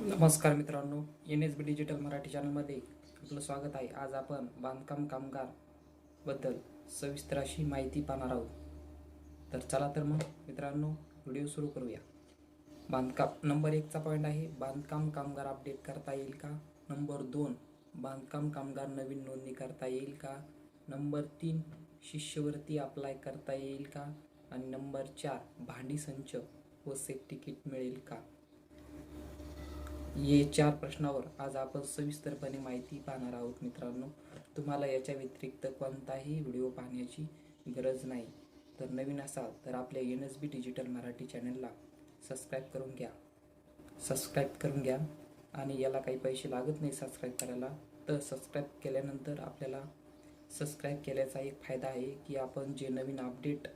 नमस्कार मित्रांनो N S B digital Marathi चॅनलमध्ये आपलं स्वागत आहे. आज आपण बांधकाम कामगारबद्दल सविस्तर अशी माहिती पाहणार आहोत. तर चला तर मग मित्रांनो व्हिडिओ सुरू करूया. बांधकाम नंबर एकचा पॉईंट आहे बांधकाम कामगार अपडेट करता येईल का? नंबर दोन बांधकाम कामगार नवीन नोंदणी करता येईल का? नंबर तीन शिष्यवृत्ती अप्लाय करता येईल का? आणि नंबर चार भांडी संच व सेफ्टी किट मिळेल का? ये चार प्रश्नावर आज आपण सविस्तरपणे माहिती पाहणार आहोत मित्रांनो. तुम्हाला याच्या व्यतिरिक्त कोणताही व्हिडिओ पाहण्याची गरज नाही. तर नवीन असाल तर आपल्या N S B digital Marathi चॅनलला सबस्क्राईब करून घ्या. सबस्क्राईब करून घ्या आणि याला काही पैसे लागत नाही सबस्क्राईब करायला तर सबस्क्राईब केल्यानंतर आपल्याला सबस्क्राईब केल्याचा एक फायदा आहे की आपण जे नवीन अपडेट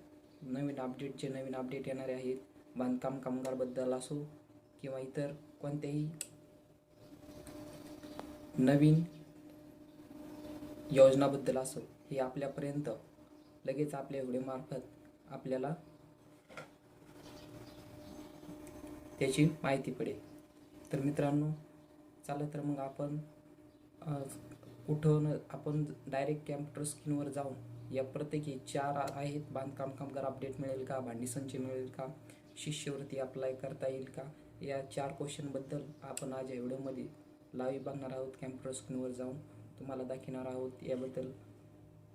नवीन अपडेट जे नवीन अपडेट येणारे आहेत बांधकाम कामगारबद्दल असो किंवा इतर कोणतेही नवीन योजनाबद्दल असो हे आपल्यापर्यंत लगेच आपल्या व्हिडिओमार्फत आपल्याला त्याची माहिती पडेल. तर मित्रांनो चला तर मग आपण उठवणं कुठं आपण डायरेक्ट कॅम्प्युटर स्क्रीनवर जाऊन या प्रत्येकी चार आहेत. बांधकाम कामगार अपडेट मिळेल का? भांडी संच मिळेल का? शिष्यवृत्ती अप्लाय करता येईल का? या चार क्वेश्चनबद्दल आपण आज या व्हिडिओमध्ये लाईव्ह बघणार आहोत. कॅम्प्युटर स्क्रीनवर जाऊन तुम्हाला दाखवणार आहोत याबद्दल.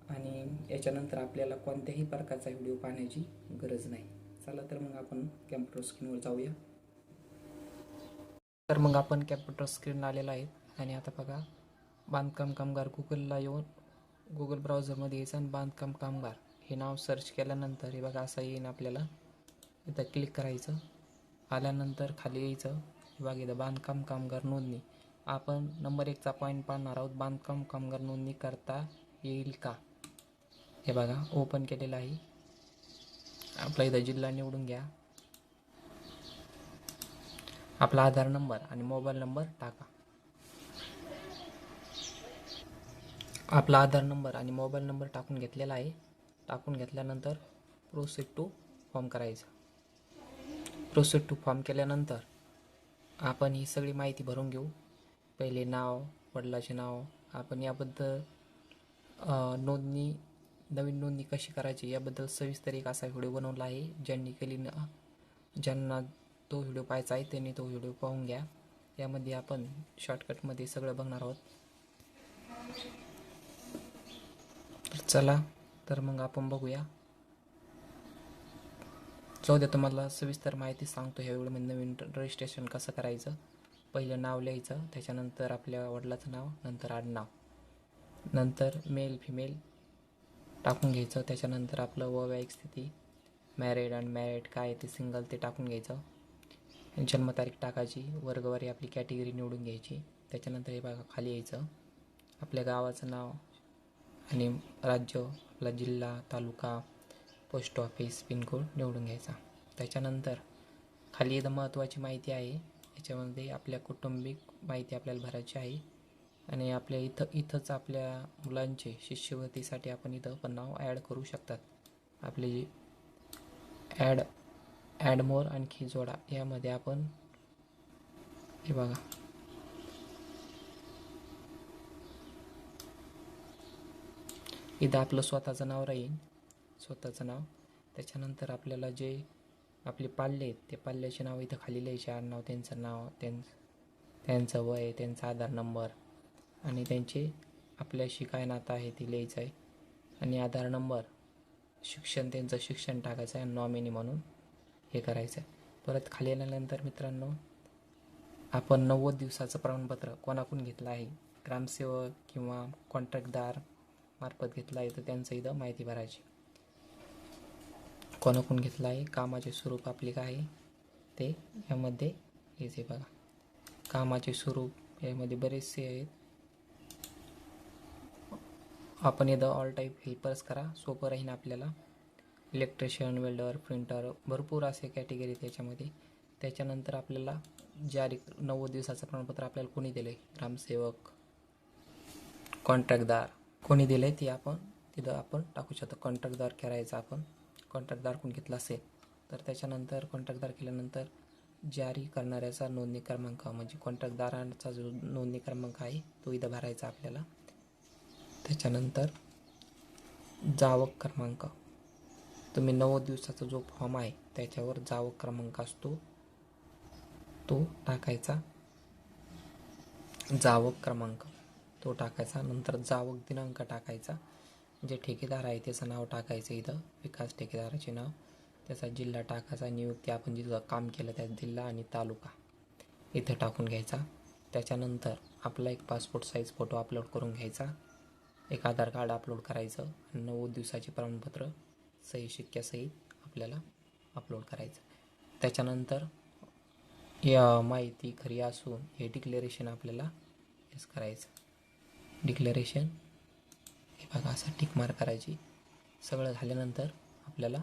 आणि याच्यानंतर आपल्याला कोणत्याही प्रकारचा व्हिडिओ पाहण्याची गरज नाही. चला तर मग आपण कॅम्प्युटर स्क्रीनवर जाऊया. तर मग आपण कॅम्प्युटर स्क्रीन आलेला आहे. आणि आता बघा बांधकाम कामगार गुगलला येऊन गुगल ब्राउझरमध्ये यायचं आणि बांधकाम कामगार हे नाव सर्च केल्यानंतर हे बघा असं येईन आपल्याला. इथं क्लिक करायचं. आल्यानंतर खाली यायचं. हे बघा इथं बांधकाम कामगार नोंदणी. आपण नंबर एकचा पॉईंट पाहणार आहोत. बांधकाम कामगार नोंदणी करता येईल का? हे बघा ओपन केलेलं आहे. आपला इथं जिल्हा निवडून घ्या. आपला आधार नंबर आणि मोबाईल नंबर टाका. आपला आधार नंबर आणि मोबाईल नंबर टाकून घेतलेला आहे. टाकून घेतल्यानंतर प्रोसेड टू फॉर्म करायचा. प्रोसेड टू फॉर्म केल्यानंतर आपण ही सगळी माहिती भरून घेऊ. पहिले नाव वडिलाचे नाव आपण याबद्दल नोंदणी नवीन नोंदणी कशी करायची याबद्दल सविस्तर एक असा व्हिडिओ बनवला आहे ज्यांनी केली न ज्यांना तो व्हिडिओ पाहायचा आहे त्यांनी तो व्हिडिओ पाहून घ्या. यामध्ये आपण शॉर्टकटमध्ये सगळं बघणार आहोत. तर चला तर मग आपण बघूया. जाऊ द्या तुम्हाला सविस्तर माहिती सांगतो. ह्या मी म्हणजे नवीन रजिस्ट्रेशन कसं करायचं? पहिलं नाव लिहायचं त्याच्यानंतर आपल्या वडिलाचं नाव नंतर आडनाव. नंतर मेल फिमेल टाकून घ्यायचं त्याच्यानंतर आपलं वैवाहिक स्थिती मॅरिड अनमॅरिड काय आहे ते सिंगल ते टाकून घ्यायचं. जन्मतारीख टाकायची वर्गवारी आपली कॅटेगरी निवडून घ्यायची. त्याच्यानंतर हे बघा खाली यायचं. आपल्या गावाचं नाव आणि राज्य आपला जिल्हा तालुका पोस्ट ऑफिस पिनकोड निवडून घ्यायचा. त्याच्यानंतर खाली एकदम महत्त्वाची माहिती आहे. याच्यामध्ये आपल्या कौटुंबिक माहिती आपल्याला भरायची आहे. आणि आपल्या इथं इथंच आपल्या मुलांचे शिष्यवृत्तीसाठी आपण इथं पण नाव ॲड करू शकतात. आपले ॲड ॲड मोर आणखी जोडा. यामध्ये आपण हे बघा. इथं आपलं स्वतःचं नाव राहील. स्वतःचं नाव. त्याच्यानंतर आपल्याला जे आपले पाल्ले आहेत ते पाल्याचे नाव इथं खाली लिहायचे आडनाव त्यांचं नाव त्यां त्यांचं वय त्यांचा आधार नंबर आणि त्यांचे आपल्याशी काय नातं आहे ते लिहायचं आहे आणि आधार नंबर शिक्षण त्यांचं शिक्षण टाकायचं आहे नॉमिनी म्हणून हे करायचं आहे परत खाली आल्यानंतर मित्रांनो आपण नव्वद दिवसाचं प्रमाणपत्र कोणाकडून घेतलं आहे? ग्रामसेवक किंवा कॉन्ट्रॅक्टदार मार्फत घेतलं आहे तर त्यांचं इथं माहिती भरायची. कोणाकडून घेतला आहे कामाचे स्वरूप आपले काय आहे? ते यामध्ये यायचे बघा. कामाचे स्वरूप यामध्ये बरेचसे आहेत. आपण इथं ऑल टाईप हेल्पर्स करा. सोपं राहील आपल्याला. इलेक्ट्रिशियन वेल्डर प्रिंटर भरपूर असे कॅटेगरी त्याच्यामध्ये त्याच्यानंतर आपल्याला जारी नव्वद दिवसाचं प्रमाणपत्र आपल्याला कोणी दिलं आहे ग्रामसेवक कॉन्ट्रॅक्टदार कोणी दिलं आहे ते आपण तिथं आपण टाकू शकतो. कॉन्ट्रॅक्टदार करायचं आपण. कॉन्ट्रॅक्टदार कोण घेतला असेल तर त्याच्यानंतर कॉन्ट्रॅक्टदार केल्यानंतर जारी करणाऱ्याचा नोंदणी क्रमांक म्हणजे कॉन्ट्रॅक्टदारांचा जो नोंदणी क्रमांक आहे तो इथं भरायचा आपल्याला. त्याच्यानंतर जावक क्रमांक. तुम्ही नव्वद दिवसाचा जो फॉर्म आहे त्याच्यावर जावक क्रमांक असतो तो टाकायचा. जावक क्रमांक तो टाकायचा. नंतर जावक दिनांक टाकायचा. जे ठेकेदार आहे त्याचं नाव टाकायचं इथं. विकास ठेकेदाराचे नाव. त्याचा जिल्हा टाकायचा नियुक्ती आपण जिथं काम केलं त्या जिल्हा आणि तालुका. इथं टाकून घ्यायचा. त्याच्यानंतर आपला एक पासपोर्ट साईज फोटो अपलोड करून घ्यायचा. एक आधार कार्ड अपलोड करायचं. आणि दिवसाचे प्रमाणपत्र सही शिक्क्यासहित आपल्याला अपलोड करायचं. त्याच्यानंतर या माहिती खरी असून हे डिक्लेरेशन आपल्याला हेच करायचं. डिक्लेरेशन हे बघा असा टिक मार करायची. सगळं झाल्यानंतर आपल्याला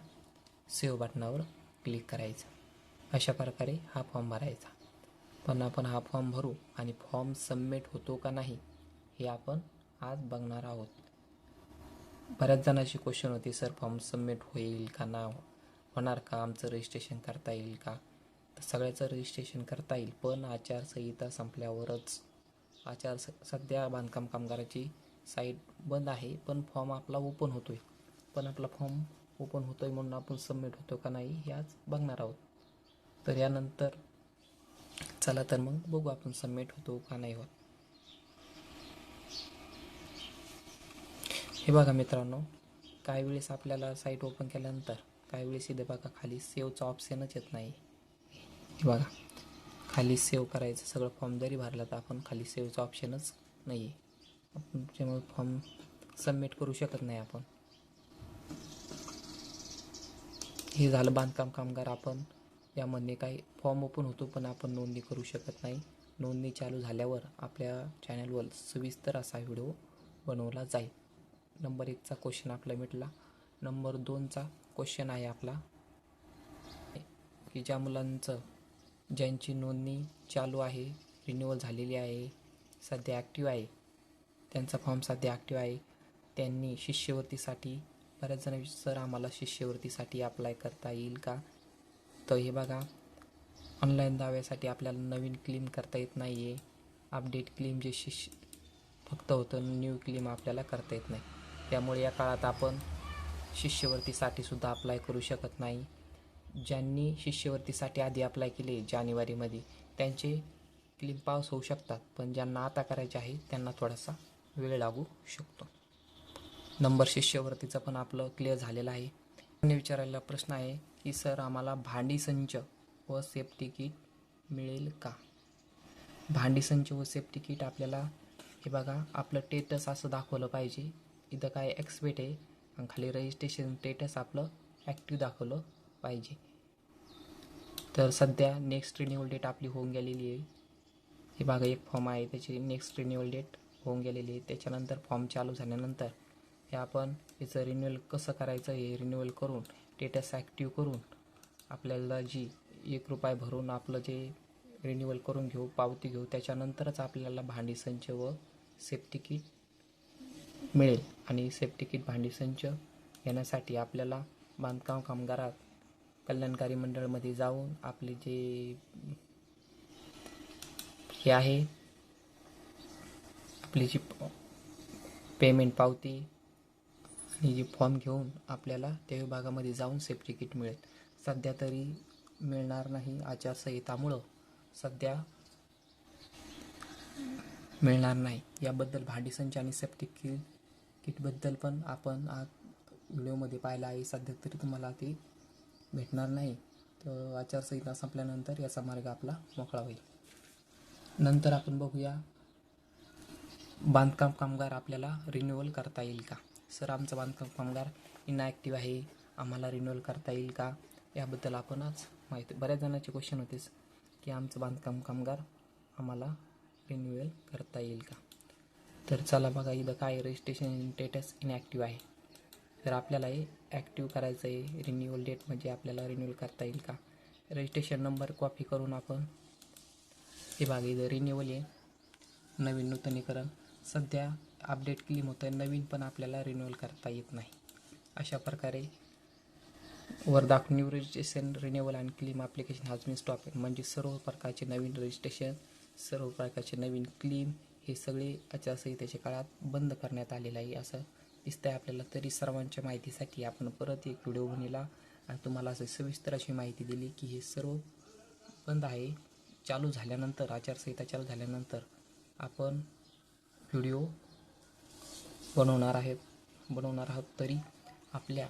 सेव्ह बटनावर क्लिक करायचं. अशा प्रकारे हा फॉर्म भरायचा. पण आपण हा फॉर्म भरू आणि फॉर्म सबमिट होतो का नाही हे आपण आज बघणार आहोत. बऱ्याच जणांची क्वेश्चन होती सर फॉर्म सबमिट होईल का ना? होणार का? आमचं रजिस्ट्रेशन करता येईल का? तर सगळ्याचं रजिस्ट्रेशन करता येईल पण आचारसंहिता संपल्यावरच. आचार स सध्या बांधकाम कामगाराची साईट बंद आहे पण फॉर्म आपला ओपन होतो आहे पण आपला फॉर्म ओपन होतो आहे म्हणून आपण सबमिट होतो का नाही हे आज बघणार आहोत. तर यानंतर चला तर मग बघू आपण सबमिट होतो का नाही होत. हे बघा मित्रांनो काही वेळेस आपल्याला साईट ओपन केल्यानंतर काही वेळेस इथे बघा खाली सेवचा ऑप्शनच येत नाही. हे बघा खाली सेव्ह करायचं सगळं फॉर्म जरी भरला तर आपण खाली सेव्हचा ऑप्शनच नाही आहे त्यामुळे फॉर्म सबमिट करू शकत नाही आपण. हे झालं बांधकाम कामगार आपण. यामध्ये काही फॉर्म ओपन होतो पण आपण नोंदणी करू शकत नाही. नोंदणी चालू झाल्यावर आपल्या चॅनलवर सविस्तर असा व्हिडिओ बनवला जाईल. नंबर एकचा क्वेश्चन आपला मिटला. नंबर दोनचा क्वेश्चन आहे आपला. की ज्या मुलांचं ज्यांची नोंदणी चालू आहे रिन्युअल झालेली आहे सध्या ॲक्टिव्ह आहे त्यांचा फॉर्म सध्या ॲक्टिव्ह आहे. त्यांनी शिष्यवृत्तीसाठी बऱ्याच जण सर आम्हाला शिष्यवृत्तीसाठी अप्लाय करता येईल का? तर हे बघा ऑनलाईन दाव्यासाठी आपल्याला नवीन क्लेम करता येत नाही आहे अपडेट क्लेम जे शिष्य फक्त होतं न्यू क्लेम आपल्याला करता येत नाही. त्यामुळे या काळात आपण शिष्यवृत्तीसाठी सुद्धा अप्लाय करू शकत नाही. ज्यांनी शिष्यवृत्तीसाठी आधी अप्लाय केले जानेवारीमध्ये त्यांचे क्लीम पास होऊ शकतात. पण ज्यांना आता करायचे आहे त्यांना थोडासा वेळ लागू शकतो. नंबर शिष्यवृत्तीचं पण आपलं क्लिअर झालेलं आहे. आणि विचारायला प्रश्न आहे की सर आम्हाला भांडी संच व सेफ्टी किट मिळेल का? भांडी संच व सेफ्टी किट आपल्याला हे बघा आपलं टेटस असं दाखवलं पाहिजे. इथं काय एक्सपेट आहे आणि खाली रजिस्ट्रेशन स्टेटस आपलं ॲक्टिव्ह दाखवलं पाहिजे. तर सध्या नेक्स्ट रिन्युअल डेट आपली होऊन गेलेली आहे. हे बघा एक फॉर्म आहे त्याची नेक्स्ट रिन्युअल डेट होऊन गेलेली आहे. त्याच्यानंतर फॉर्म चालू झाल्यानंतर हे आपण याचं रिन्युअल कसं करायचं हे रिन्युअल करून स्टेटस ॲक्टिव्ह करून आपल्याला जी एक रुपये भरून आपलं जे रिन्युअल करून घेऊ पावती घेऊ त्याच्यानंतरच आपल्याला भांडी संच व सेफ्टी किट मिळेल. आणि सेफ्टी किट भांडी संच घेण्यासाठी आपल्याला बांधकाम कामगारात कल्याणकारी मंडळमध्ये जाऊन आपले जे हे आहे आपली जी पेमेंट पावती आणि जी फॉर्म घेऊन आपल्याला त्या विभागामध्ये जाऊन सेफ्टी किट मिळेल. सध्या तरी मिळणार नाही आचारसंहितामुळं. सध्या मिळणार नाही. याबद्दल भांडी संच आणि सेफ्टी किट किटबद्दल पण आपण आज व्हिडिओमध्ये पाहिला आहे. सध्या तरी तुम्हाला ती भेटणार नाही. तर आचारसंहिता संपल्यानंतर याचा मार्ग आपला मोकळा होईल. नंतर आपण बघूया बांधकाम कामगार आपल्याला रिन्युअल करता येईल का? सर आमचं बांधकाम कामगार इनॲक्टिव्ह आहे. आम्हाला रिन्युअल करता येईल का? याबद्दल आपण आज माहिती बऱ्याच जणांचे क्वेश्चन होतेच की आमचं बांधकाम कामगार आम्हाला रिन्युअल करता येईल का? तर चला बघा इथं काय रजिस्ट्रेशन स्टेटस इनॲक्टिव्ह आहे. तर आपल्याला हे ॲक्टिव्ह करायचं आहे. रिन्युअल डेट म्हणजे आपल्याला रिन्युअल करता येईल का? रजिस्ट्रेशन नंबर कॉपी करून आपण हे बघा इथं रिन्युअल आहे. नवीन नूतनीकरण. सध्या अपडेट क्लीम होतं आहे नवीन पण आपल्याला रिन्युअल करता येत नाही. अशा प्रकारे वर दाखवून new registration renewal and claim application has been stop म्हणजे सर्व प्रकारचे नवीन रजिस्ट्रेशन सर्व प्रकारचे नवीन क्लीम हे सगळे आचारसंहितेच्या काळात बंद करण्यात आलेलं आहे असं दिसतंय आपल्याला. तरी सर्वांच्या माहितीसाठी आपण परत एक व्हिडिओ बनवला आणि तुम्हाला असं सविस्तर अशी माहिती दिली की हे सर्व बंद आहे. चालू झाल्यानंतर आचारसंहिता चालू झाल्यानंतर आपण व्हिडिओ बनवणार आहेत. बनवणार आहोत तरी आपल्या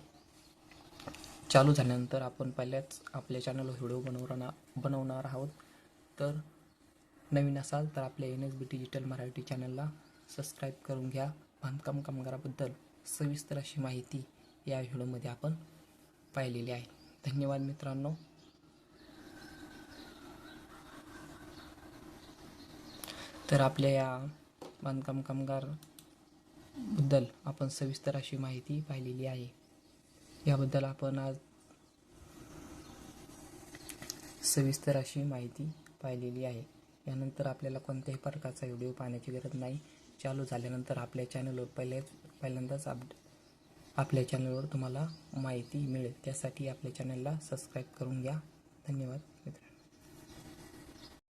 चालू झाल्यानंतर आपण पहिल्याच आपल्या चॅनलवर व्हिडिओ बनवणार बनवणार आहोत. तर नवीन असाल तर आपल्या N S B digital Marathi चॅनलला सबस्क्राईब करून घ्या. बांधकाम कामगाराबद्दल सविस्तर अशी माहिती या व्हिडिओमध्ये आपण पाहिलेली आहे. धन्यवाद मित्रांनो. तर आपल्या या बांधकाम कामगारबद्दल आपण सविस्तर अशी माहिती पाहिलेली आहे. याबद्दल आपण आज सविस्तर अशी माहिती पाहिलेली आहे. यानंतर आपल्याला कोणत्याही प्रकारचा व्हिडिओ पाहण्याची गरज नाही. चालू झाल्यानंतर आपल्या चॅनलवर पहिल्याच पहिल्यांदाच अपड आपल्या चॅनलवर तुम्हाला माहिती मिळेल. त्यासाठी आपल्या चॅनलला सबस्क्राईब करून घ्या. धन्यवाद.